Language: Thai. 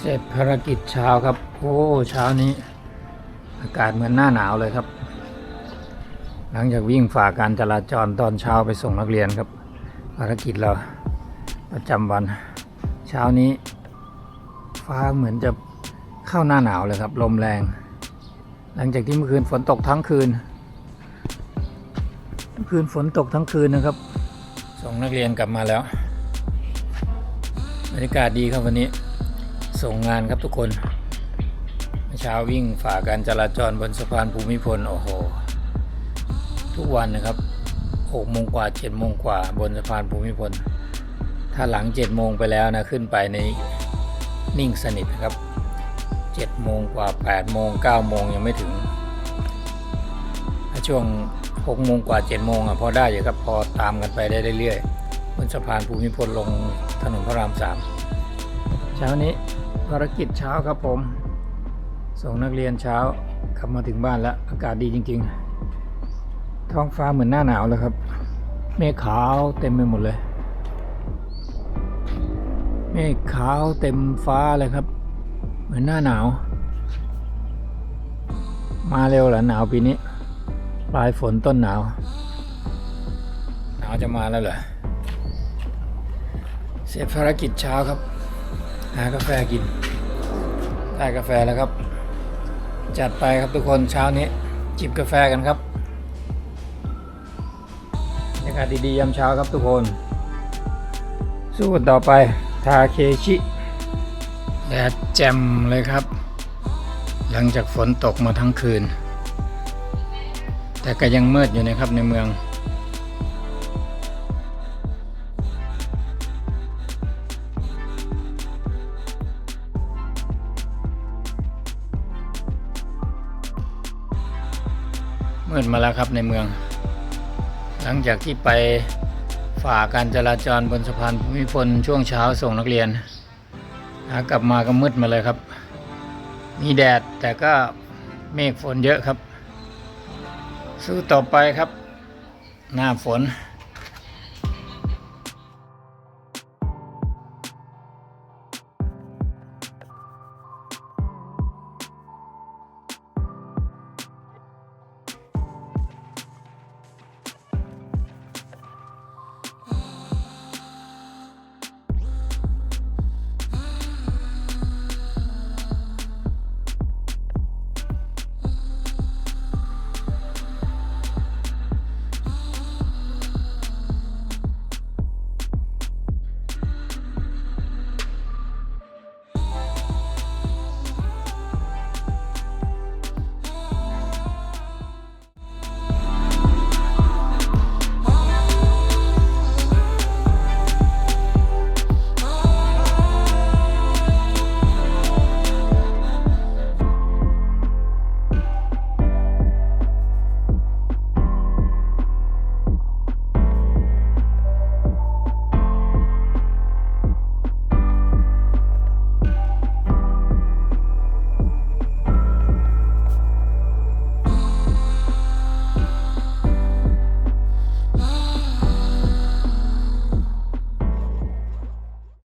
เสร็จภารกิจเช้าครับ โอ้เช้านี้ อากาศเหมือนหน้าหนาวเลยครับ หลังจากวิ่งฝ่าการจราจรตอนเช้าไปส่งนักเรียนครับ ภารกิจเราประจำวัน เช้านี้ ฟ้าเหมือนจะเข้าหน้าหนาวเลยครับ ลมแรง หลังจากที่เมื่อคืนฝนตกทั้งคืนเมื่อคืนฝนตกทั้งคืนนะครับ ส่งนักเรียนกลับมาแล้วบรรยากาศดีครับวันนี้ ส่งงานครับทุกคนเช้าวิ่งฝ่าการจราจรบนสะพานภูมิพลโอ้โห ทุกวันนะครับ6โมงกว่า7โมงกว่าบนสะพานภูมิพล ถ้าหลัง7โมงไปแล้วนะขึ้นไปในนิ่งสนิทนะครับ7โมงกว่า8โมง9โมงยังไม่ถึงช่วง6โมงกว่า7โมงอะพอได้อยู่ครับพอตามกันไปได้เรื่อยๆบนสะพานภูมิพลลงถนนพระรามสามเช้านี้ ภารกิจเช้าครับผม ส่งนักเรียนเช้ากลับมาถึงบ้านแล้ว อากาศดีจริง ๆ ท้องฟ้าเหมือนหน้าหนาวเลยครับ เมฆขาวเต็มไปหมดเลย เมฆขาวเต็มฟ้าเลยครับ เหมือนหน้าหนาว มาเร็วเหรอหนาวปีนี้ ปลายฝนต้นหนาว หนาวจะมาแล้วเหรอเสร็จภารกิจเช้าครับ หากาแฟกิน ได้กาแฟแล้วครับ จัดไปครับทุกคนเช้านี้ จิบกาแฟกันครับบรรยากาศดีๆยามเช้าครับทุกคน สู้กันต่อไปทาเคชิแดดแจ่มเลยครับ หลังจากฝนตกมาทั้งคืน แต่ก็ยังมืดอยู่นะครับในเมือง มืดมาแล้วครับในเมือง หลังจากที่ไปฝ่าการจราจรบนสะพานภูมิพลช่วงเช้าส่งนักเรียนหากลับมาก็มืดมาเลยครับ มีแดดแต่ก็เมฆฝนเยอะครับ สู้ต่อไปครับ หน้าฝน